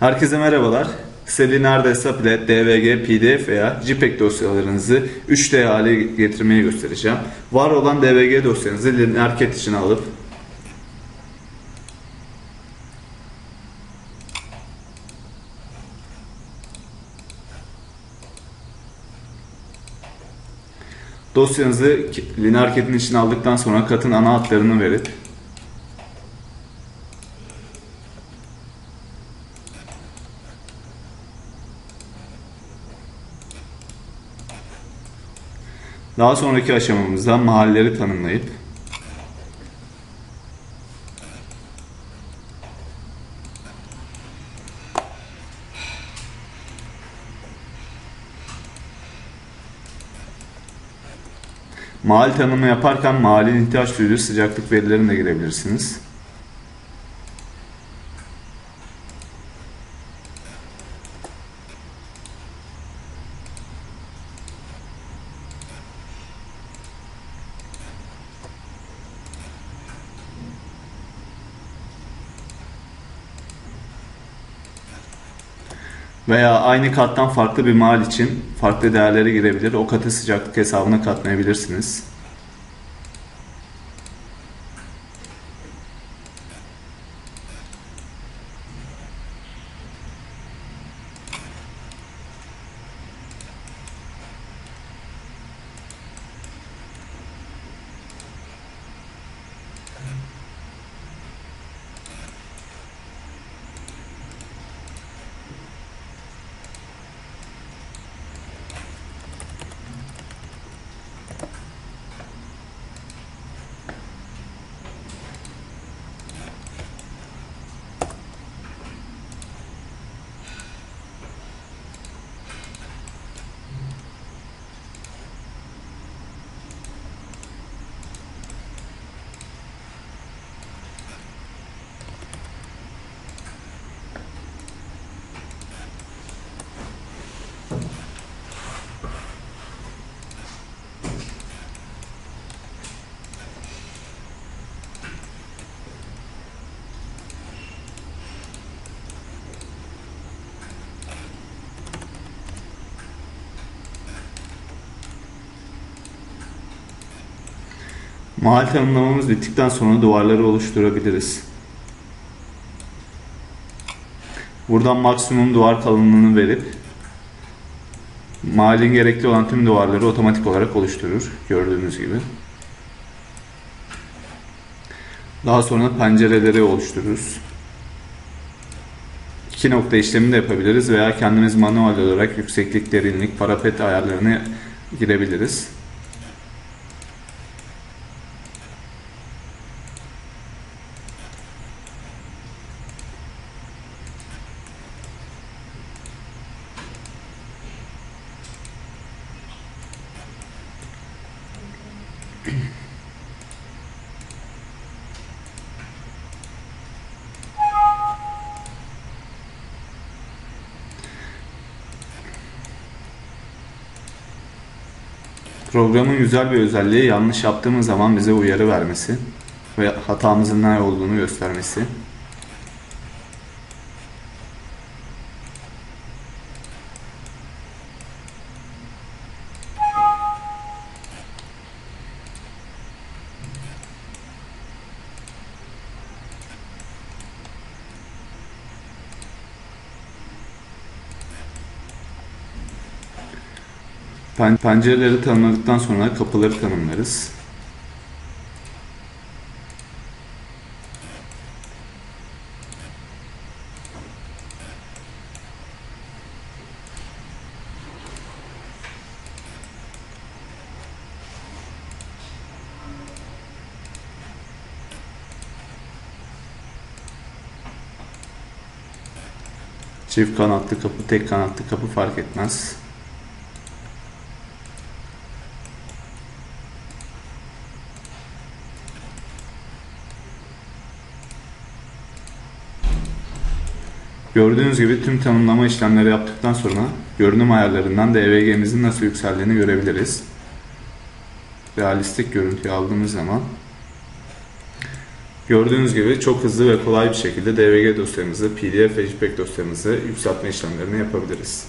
Herkese merhabalar. Size neredeyse ile DVG, PDF veya JPEG dosyalarınızı 3D hale getirmeyi göstereceğim. Var olan DVG dosyanızı Linearket için alıp dosyanızı Linearket'in içine aldıktan sonra katın ana hatlarını verip Daha sonraki aşamamızda mahalleleri tanımlayıp Mahal tanımı yaparken mahallenin ihtiyaç duyduğu sıcaklık verilerini de girebilirsiniz. Veya aynı kattan farklı bir mal için farklı değerlere girebilir. O katı sıcaklık hesabına katlayabilirsiniz. Mahal tanımlamamız bittikten sonra duvarları oluşturabiliriz. Buradan maksimum duvar kalınlığını verip mahalin gerekli olan tüm duvarları otomatik olarak oluşturur. Gördüğünüz gibi. Daha sonra pencereleri oluştururuz. İki nokta işlemi de yapabiliriz veya kendimiz manuel olarak yükseklik, derinlik, parapet ayarlarını girebiliriz. Programın güzel bir özelliği yanlış yaptığımız zaman bize uyarı vermesi ve hatamızın ne olduğunu göstermesi. Pencereleri tanımladıktan sonra kapıları tanımlarız. Çift kanatlı kapı, tek kanatlı kapı fark etmez. Gördüğünüz gibi tüm tanımlama işlemleri yaptıktan sonra görünüm ayarlarından da EVG'mizin nasıl yükseldiğini görebiliriz. Realistik görüntüyü aldığımız zaman Gördüğünüz gibi çok hızlı ve kolay bir şekilde DVG dosyamızı, PDF ve JPEG dosyamızı yükseltme işlemlerini yapabiliriz.